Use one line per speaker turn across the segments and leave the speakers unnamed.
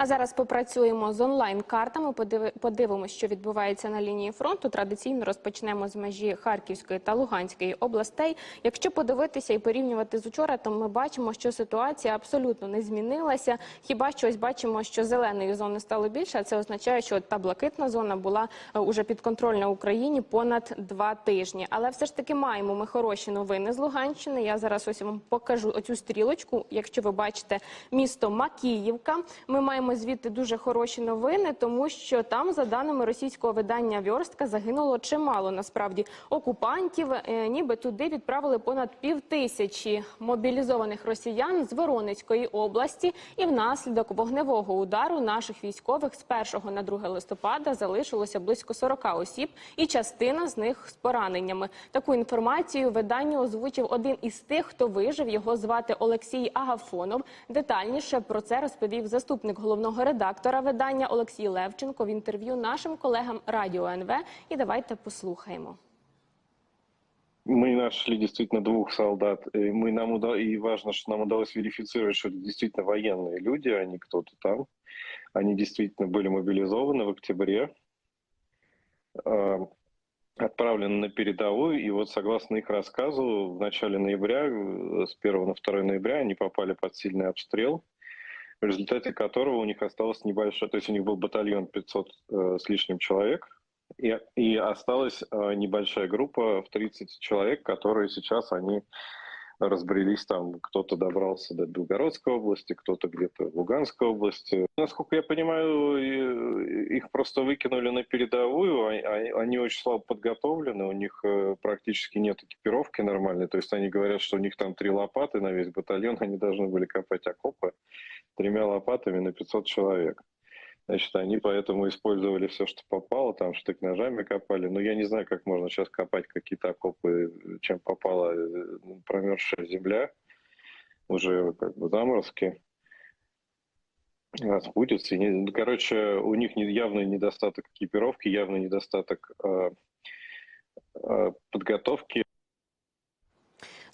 А зараз попрацюємо з онлайн-картами. подиви- Подивимося, що відбувається на лінії фронту. Традиційно розпочнемо з межі Харківської та Луганської областей. Якщо подивитися і порівнювати з учора, то ми бачимо, що ситуація абсолютно не змінилася. Хіба що ось бачимо, що зеленої зони стало більше. А це означає, що та блакитна зона була е, уже підконтрольна Україні понад два тижні. Але все ж таки маємо ми хороші новини з Луганщини. Я зараз ось вам покажу оцю стрілочку. Якщо ви бачите місто Макіївка, ми маємо звідти дуже хороші новини, тому що там, за даними російського видання Вьорстка, загинуло чимало насправді окупантів. Е, Ніби туди відправили понад півтисячі мобілізованих росіян з Воронезької області, і внаслідок вогневого удару наших військових з 1 на 2 листопада залишилося близько 40 осіб, і частина з них з пораненнями. Таку інформацію виданню озвучив один із тих, хто вижив. Його звати Олексій Агафонов. Детальніше про це розповів заступник головного редактора видання Олексій Левченко в інтерв'ю нашим колегам Радіо НВ. І давайте послухаємо.
Мы нашли действительно двух солдат. И, мы, нам уда... и важно, что нам удалось верифицировать, что это действительно военные люди, а не кто-то там. Они действительно были мобилизованы в октябре, э, отправлены на передовую. И вот согласно их рассказу, в начале ноября, э, с 1 на 2 ноября, они попали под сильный обстрел, В результате которого у них осталось небольшое... То есть у них был батальон 500 э, с лишним человек, и, и осталась э, небольшая группа в 30 человек, которые сейчас они разбрелись там. Кто-то добрался до Белгородской области, кто-то где-то в Луганской области. Насколько я понимаю, их просто выкинули на передовую. а- а- Они очень слабо подготовлены, у них э, практически нет экипировки нормальной. То есть они говорят, что у них там три лопаты на весь батальон, они должны были копать окопы тремя лопатами на 500 человек. Значит, они поэтому использовали все, что попало, там штык-ножами копали. Но я не знаю, как можно сейчас копать какие-то окопы, чем попала э, промерзшая земля, уже как бы заморозки, распутицы. Не- ну, Короче, у них явный недостаток экипировки, явный недостаток э, э, подготовки.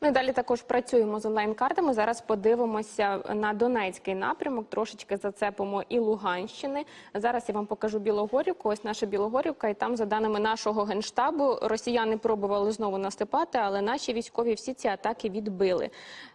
І далі також працюємо з онлайн-картами. Зараз подивимося на Донецький напрямок. Трошечки зацепимо і Луганщини. Зараз я вам покажу Білогорівку. Ось наша Білогорівка, і там, за даними нашого генштабу, росіяни пробували знову наступати, але наші військові всі ці атаки відбили.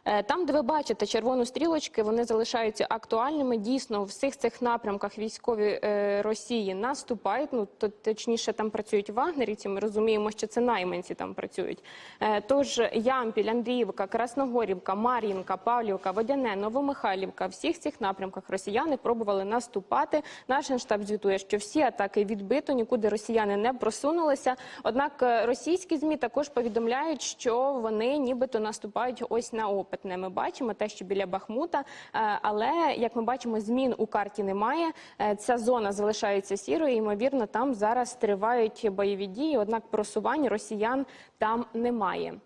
Е, Там, де ви бачите червону стрілочки, вони залишаються актуальними. Дійсно, в всіх цих напрямках військові е, Росії наступають. Ну точніше, там працюють вагнерівці. Ми розуміємо, що це найманці там працюють. Е, Тож Ямпіль, Андріївка, Красногорівка, Мар'їнка, Павлівка, Водяне, Новомихайлівка. Всіх цих напрямках росіяни пробували наступати. Наш генштаб звітує, що всі атаки відбито, нікуди росіяни не просунулися. Однак е, російські змі також повідомляють, що вони нібито наступають ось на опитне. Ми бачимо те, що біля Бахмута, Е, але як ми бачимо, змін у карті немає. Е, Ця зона залишається сірою. Ймовірно, там зараз тривають бойові дії однак просувань росіян там немає.